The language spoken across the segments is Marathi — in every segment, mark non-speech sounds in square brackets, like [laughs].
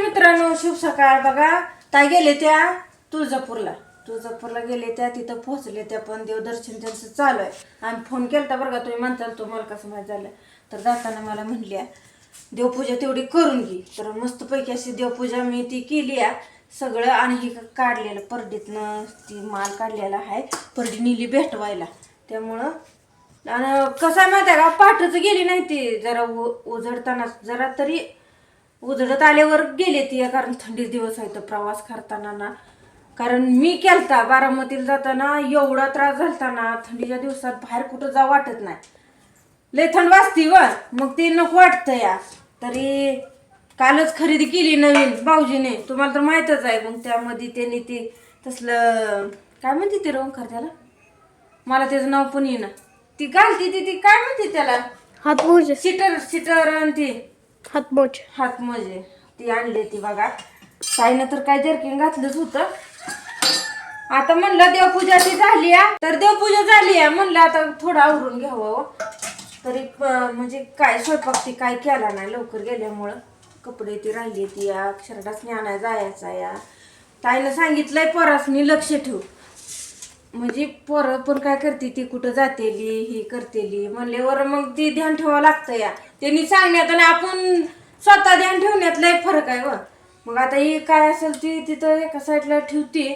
मित्रांनो शुभ सकाळ. बघा ताई गेले त्या तुळजापूरला. तुळजापूरला गेले त्या तिथं पोहोचले त्या पण देवदर्शन त्यांचं चालू आहे. आम्ही फोन केला बरं का तुम्ही म्हणताल तुम्हाला कसं माहीत झालं. तर जाताना मला म्हणल्या देवपूजा तेवढी करून घे. तर मस्तपैकी अशी देवपूजा मी ती केली आहे. सगळं आणि हे काढलेलं परडीतनं ती माल काढलेला आहे. परडी नेली भेटवायला. त्यामुळं आणि कसं माहिती आहे का पाठच गेली नाही ती. जरा उ- उजडताना जरा तरी उजडत आल्यावर गेले ती कारण थंडी दिवस आहे तर प्रवास करताना ना. कारण मी केलता बारामतीला जाताना एवढा त्रास झालता ना थंडीच्या दिवसात बाहेर कुठं जा वाटत नाही. लय थंड वाजती व मग ते नको वाटतं या. तरी कालच खरेदी केली नवीन भाऊजीने तुम्हाला तर माहीतच आहे मग त्यामध्ये त्यांनी ते तसलं काय म्हणते ते रोंकार त्याला? मला त्याचं नाव पण येईना. ती घालती ती ती काय म्हणते त्याला? हातमोजे सिटर सिटर आणि ती. हातमोजे. हातमोजे. ती आणली ती बघा. ताईनं तर काय जर्किंग घातलंच होतं. आता म्हणलं देवपूजा ती झाली तर देवपूजा झाली आहे म्हणलं आता थोडं आवरून घ्यावं हो. तरी म्हणजे काय स्वयंपाक ती काय केला नाही लवकर गेल्यामुळं. कपडे ती राहिली ती या शर्टासनी आणाय जायचा या. ताईनं सांगितलंय परासनी लक्ष ठेव. म्हणजे पोरं पण काय करते ती कुठं जातेली ही करतेली. म्हणल्यावर मग ती ध्यान ठेवावं लागतं या. त्यांनी सांगण्यात आणि आपण स्वतः ध्यान ठेवण्यात लय फरक आहे व मग आता ही काय असेल ती तिथं एका साईडला ठेवते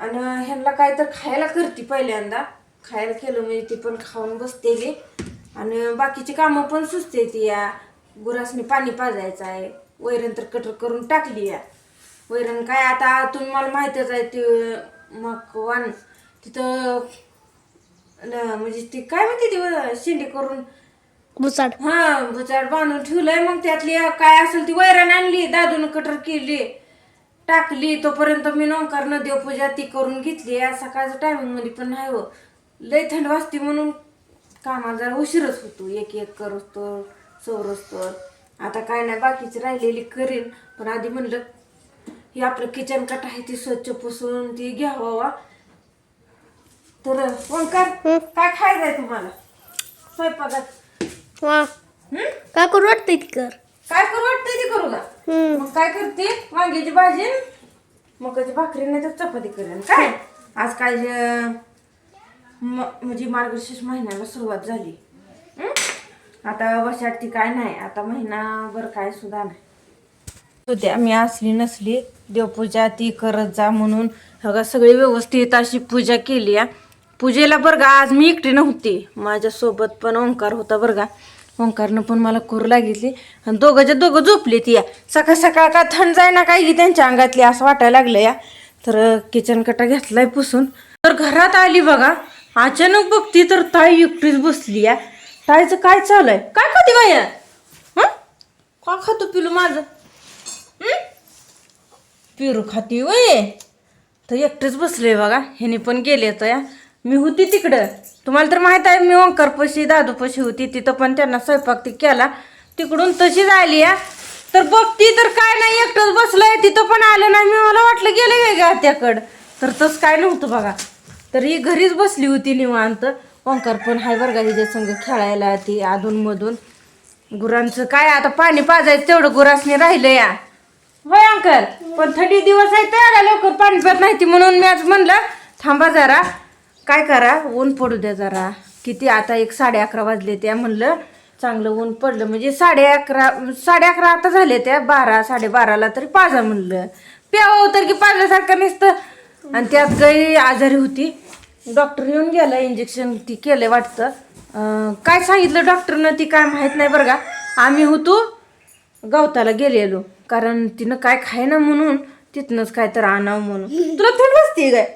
आणि ह्यांना काय तर खायला करते पहिल्यांदा. खायला केलं म्हणजे ती पण खाऊन बसतेली. आणि बाकीची कामं पण सुचते ती या. गुरासनी पाणी पाजायचं आहे वैरण तर कटर करून टाकली या. वैरण काय आता तुम्ही मला माहितच आहे ते मग वाण तिथं न- म्हणजे ती काय म्हणते ती शेंडी करून? बुचाड हा बुचाड बांधून ठेवलंय मग त्यातली काय असेल ती वैरण आणली दादून कटर केली टाकली तोपर्यंत मी नोंकारनं देवपूजा ती करून घेतली. आज सकाळच्या टायमिंगमध्ये पण नाही हो. लय थंड वाजते म्हणून कामाला जरा उशीरच होतो. एक एक करतो चौरसतो आता काय नाही बाकीची राहिलेली करीन. पण आधी म्हणलं ही आपलं किचन कट आहे ती स्वच्छ पुसून ती घ्यावा. तर ओंकार काय खायचंय तुम्हाला? स्वयंपाकात. वा. हं? काय करू वाटतंय ती कर? काय करू वाटतंय ते करू का? हम्म. मग काय करते? वांग्याची भाजी मकाची भाकरी नाही तर चपाती करेन. काय? आज काय जे- म- म्हणजे मार्गशीर्ष महिन्याला सुरुवात झाली. हं? आता वर्षात ती काय नाही. आता महिनाभर काय सुद्धा नाही. उद्या मी असली नसली देवपूजा ती करत जा म्हणून. बघा सगळी व्यवस्थित अशी पूजा केली आहे पूजेला बरं का आज मी एकटी नव्हती. माझ्यासोबत पण ओंकार होता बरं का. ओंकारनं पण मला करू लागितली आणि दोघंच्या दोघं झोपली ती या. सकाळ सकाळ का थंड जाय ना काय की त्यांच्या अंगातली असं वाटायला लागलं या. तर किचन कटा घेतलाय पुसून. तर घरात आली बघा. अचानक बघती तर ताई एकटीच बसली या. ताईचं काय चालू आहे काय खाती बाया हं? का खातो पिलू माझं? पिरू खाती वय तर एकटेच बसले बघा. ह्याने पण गेले तर या. मी होती तिकडं. तुम्हाला तर माहीत आहे मी ओंकारपाशी दादूपाशी होती. तिथं पण त्यांना स्वयंपाक ती केला. तिकडून तशीच आली या तर बघती तर काय नाही एकटंच बसलंय. तिथं पण आलं नाही. मी मला वाटलं गेलं वेगळ्या त्याकडं तर तसं काय नव्हतं बघा. तर ही घरीच बसली होती निवांत. ओंकार पण हाय बरं का हिच्या संग खेळायला ती अधूनमधून. गुरांचं काय आता पाणी पाजायचं तेवढं गुरासने राहिलं या. होय अंकल पण थंडी दिवस आहे तर लवकर पाणी पत नाही ती म्हणून मी आज म्हणलं थांबा जरा. काय करा ऊन पडू द्या जरा. किती आता एक साडे अकरा वाजले त्या म्हणलं चांगलं ऊन पडलं. म्हणजे साडे अकरा साडे अकरा आता झाले त्या बारा साडेबाराला तरी पाजा म्हणलं. प्यावं तर की पाजल्यासारखं नसतं. आणि त्यात काही आजारी होती. डॉक्टर येऊन गेला इंजेक्शन ती केलं वाटतं. काय सांगितलं डॉक्टरनं ती काय माहीत नाही बरं का. आम्ही होतो गवताला गेलेलो. कारण तिनं काय खायना म्हणून तिथनंच काय तर आणावं म्हणून. तुला थंड वाजते काय?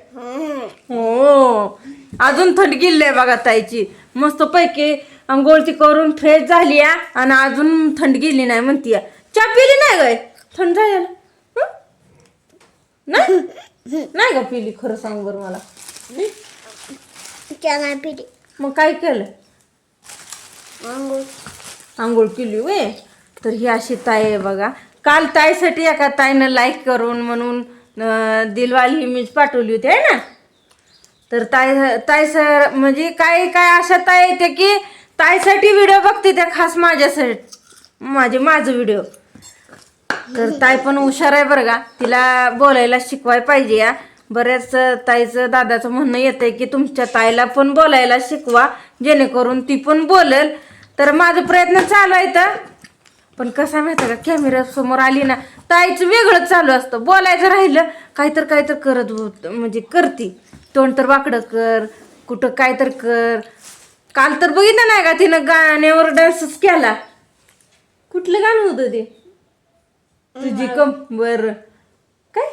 हो. अजून थंड गेली बघा ताईची. मस्त पैकी आंघोळ ती करून फ्रेश झाली आणि अजून थंड गेली नाही म्हणती चहा पिली नाही गाय थंड हं? नाही? का पिली खरं सांग बरं मला? नाही मग काय केलं? आंघोळ. केली वे तर ही अशी ताई आहे बघा. काल ताईसाठी एका ताईनं लाईक करून म्हणून दिलवाली इमेज पाठवली होती आहे ना? तर ताई ताई सर म्हणजे काय काय अशा ताई येते की ताईसाठी व्हिडिओ बघते त्या खास माझ्यासाठी माझे माझं व्हिडिओ तर ताई पण हुशार आहे बरं का. तिला बोलायला शिकवाय पाहिजे या. बऱ्याच ताईचं दादाचं म्हणणं येतंय की तुमच्या ताईला पण बोलायला शिकवा जेणेकरून ती पण बोलेल. तर माझा प्रयत्न चालू आहे तर पण कसं माहिती का? कॅमेरा समोर आली ना ताईचं वेगळंच चालू असतं. बोलायचं राहिलं काहीतर काहीतर करत होत म्हणजे करती. तोंड तर वाकडं कर कुठं काय तर कर. काल तर बघितलं नाही का तिनं गाण्यावर डान्सच केला? कुठलं गाणं होतं ते? तुझी कम बर. काय?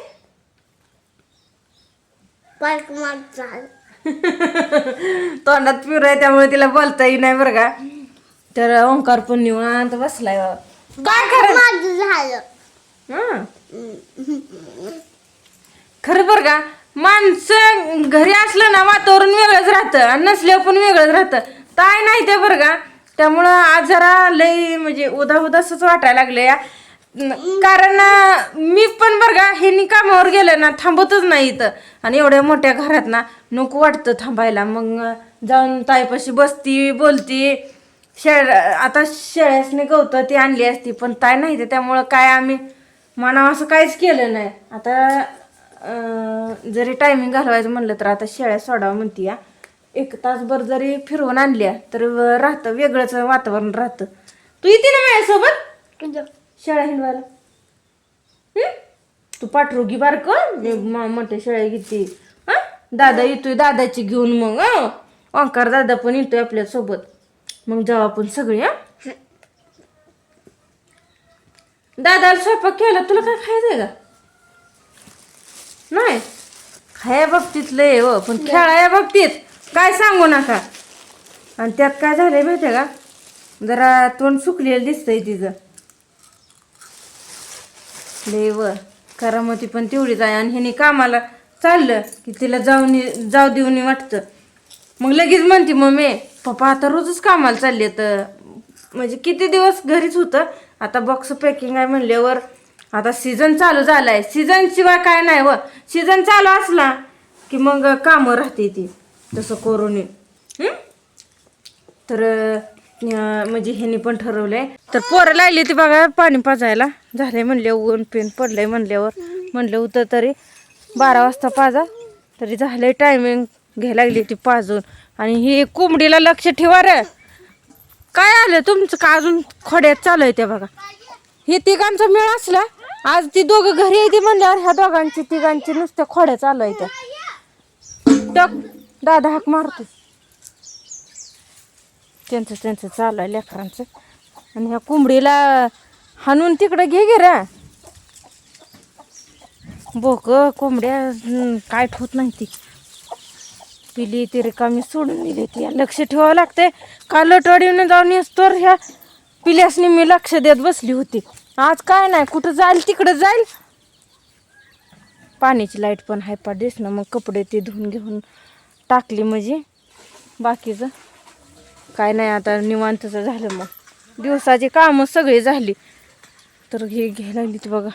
[laughs] तोंडात पिर आहे त्यामुळे तिला बोलताही नाही बरं का. तर ओंकार पण निवांत बसलाय बाबा. काय करा माझं झालं? हं. खरं बरं का? माणसं घरी असलं ना वातावरण वेगळंच राहतं आणि नसल्यावर पण वेगळंच राहतं. काय नाही ते बरं का? त्यामुळं आज जरा लई म्हणजे उदा उदासच वाटायला लागले या. कारण मी पण बरं का हे कामावर गेलं ना थांबतच नाही इथं. आणि एवढ्या मोठ्या घरात ना नको वाटतं थांबायला. मग जाऊन ताईपाशी बसती बोलती. शेळ आता शेळ्यासने गवतं ती आणली असती पण ताई नाही ते त्यामुळं काय आम्ही मनाव असं काहीच केलं नाही. आता जरी टायमिंग घालवायचं म्हणलं तर आता शेळ्या सोडावं म्हणती या एक तासभर जरी फिरवून आणल्या तर राहतं वेगळंच वातावरण राहतं. तू येते ना माझ्यासोबत? शेळ्या हिंडवायला? तू पाठरोगी बारक मोठ्या शेळ्या घेते. हा? दादा येतोय दादाची घेऊन मग? ओंकार दादा पण येतोय आपल्यासोबत मग जाऊ आपण सगळे हा? दादाला स्वयंपाक केला तुला काय खायचंय का? नाही? खाया बाबतीत लय हो पण खेळाया बाबतीत. काय सांगू नका. आणि त्यात काय झालंय माहितीये का? जरा तोंड सुकलेलं दिसतंय तिचं. लय व करामती पण तेवढीच आहे. आणि ह्यानी कामाला चाललं की तिला जाऊन जाऊ देऊन वाटतं. मग लगेच म्हणते मम्मी पप्पा आता रोजच कामाला चालले तर म्हणजे किती दिवस घरीच होतं. आता बॉक्स पॅकिंग आहे म्हणल्यावर आता सीझन चालू झालाय. सीझन शिवाय काय नाही व. सीझन चालू असला की मग कामं राहते ती. तसं करून. तर म्हणजे ह्यांनी पण ठरवलंय. तर पोरं लागली ती बघा पाणी पाजायला. झालंय म्हणले ऊन पेन पडलंय म्हणल्यावर. म्हणलं होतं तरी बारा वाजता पाजा. तरी झालंय टायमिंग घ्यायला लागली ती पाजून. आणि हे कोंबडीला लक्ष ठेवा रे. काय आलं तुमचं? का अजून खोड्यात चालू आहे त्या बघा. हे तिघांचा मेळ असला आज ती दोघं घरी येते म्हणल्यावर ह्या दोघांची तिघांची नुसत्या खोड्या चालू आहे त्या. टक दादा हाक मारतो त्यांचं त्यांचं चालू आहे लेकरांचं. आणि ह्या कोंबडीला हाणून तिकडं घे गे रे. बोक कोंबड्या काय ठोत नाही ती. पिली ती रिकामी सोडून दिली ती लक्ष ठेवावं लागते काल लटवाडीने जाऊन येतोर ह्या पिल्यासनी मी लक्ष देत बसली होती. आज काय नाही कुठं जाईल तिकडं जाईल. पाण्याची लाइट पण हाय पा ना मग कपडे ते धुवून घेऊन टाकली म्हणजे बाकीचं काय नाही आता निवांतचं झालं मग. दिवसाची कामं सगळी झाली. तर हे घ्यायला लागली ती बघा.